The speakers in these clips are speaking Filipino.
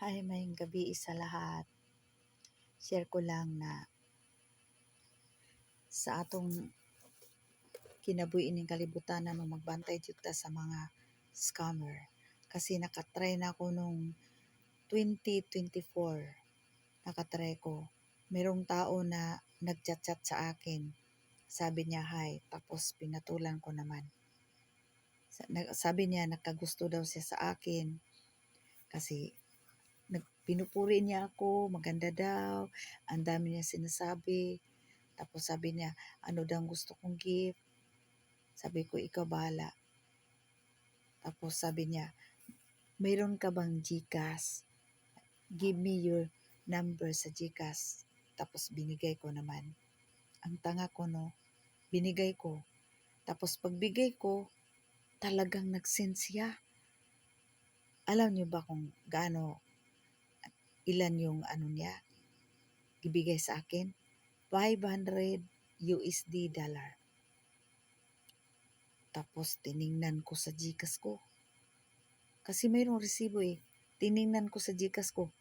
Hi, mayong gabi sa lahat. Share ko lang na sa atong kinabuhi ining kalibutan na magbantay ta sa mga scammer. Kasi nakatry na ako nung 2024. Nakatry ko. Merong tao na nagchat-chat sa akin. Sabi niya hi, tapos pinatulan ko naman. Sabi niya nakagusto daw siya sa akin kasi pinupuri niya ako, maganda daw, ang dami niya sinasabi. Tapos sabi niya, ano daw gusto kong gift? Sabi ko, ikaw bahala. Tapos sabi niya, mayroon ka bang Gcash? Give me your number sa Gcash. Tapos binigay ko naman. Ang tanga ko no, binigay ko. Tapos pagbigay ko, talagang nagsend siya. Alam niyo ba kung gaano ilan yung ano niya ibigay sa akin? 500 USD dollar. Tapos tiningnan ko sa Gcash ko. Kasi mayroong resibo eh. Tiningnan ko sa Gcash ko.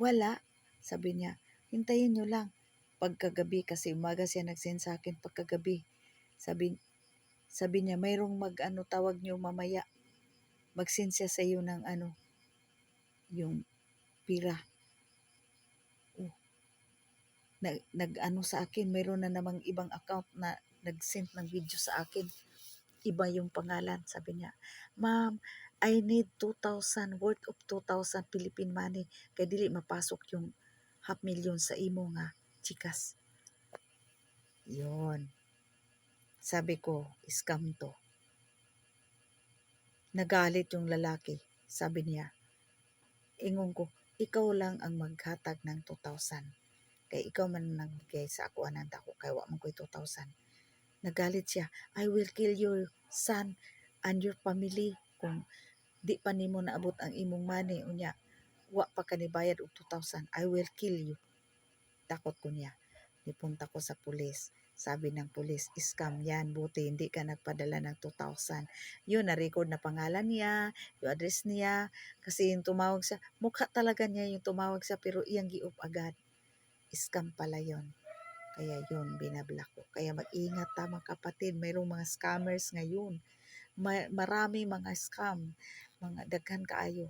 Wala. Sabi niya, hintayin niyo lang. Pagkagabi, kasi umaga siya nagsend sa akin pagkagabi. Sabi, sabi niya, mayroong mag ano tawag niyo mamaya. Magsend siya sa iyo ng ano, yung pira. Oh. Nag, nag ano sa akin, mayroon na namang ibang account na nag-send ng video sa akin. Iba yung pangalan, sabi niya. Ma'am, I need 2,000, worth of 2,000 Philippine money. Kaya dili mapasok yung half million sa imo nga, chikas. Yon. Sabi ko, scam to. Nagalit yung lalaki. Sabi niya, ingon ko, ikaw lang ang maghatag ng 2,000. Kaya ikaw man nagbigay sa ako anang dako, kaya wa man ko'y 2,000. Nagalit siya, I will kill your son and your family kung di pa nimo naabot ang imong money unya wa pa ka ni bayad og 2,000 I will kill you takot ko niya nipunta ko sa pulis sabi ng pulis scam yan buti hindi ka nagpadala ng 2,000 yun na record na pangalan niya yung address niya kasi yung tumawag siya mukha talaga niya yung tumawag siya pero iyang giup agad scam pala yon kaya yun, binablock ko. Kaya mag-ingat ta mga kapatid. Mayroong mga scammers ngayon. Ma- marami mga scam. Mga daghan kaayo.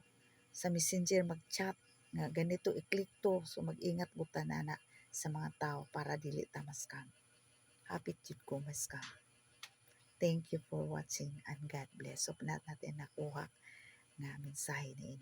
Sa messenger mag-chat. Nga ganito, i-click to. So mag-ingat mo tanana sa mga tao para dili ta ma-scam. Hapit jud ko ma-scam. Thank you for watching and God bless. So, natin nakuha nga mensahe ni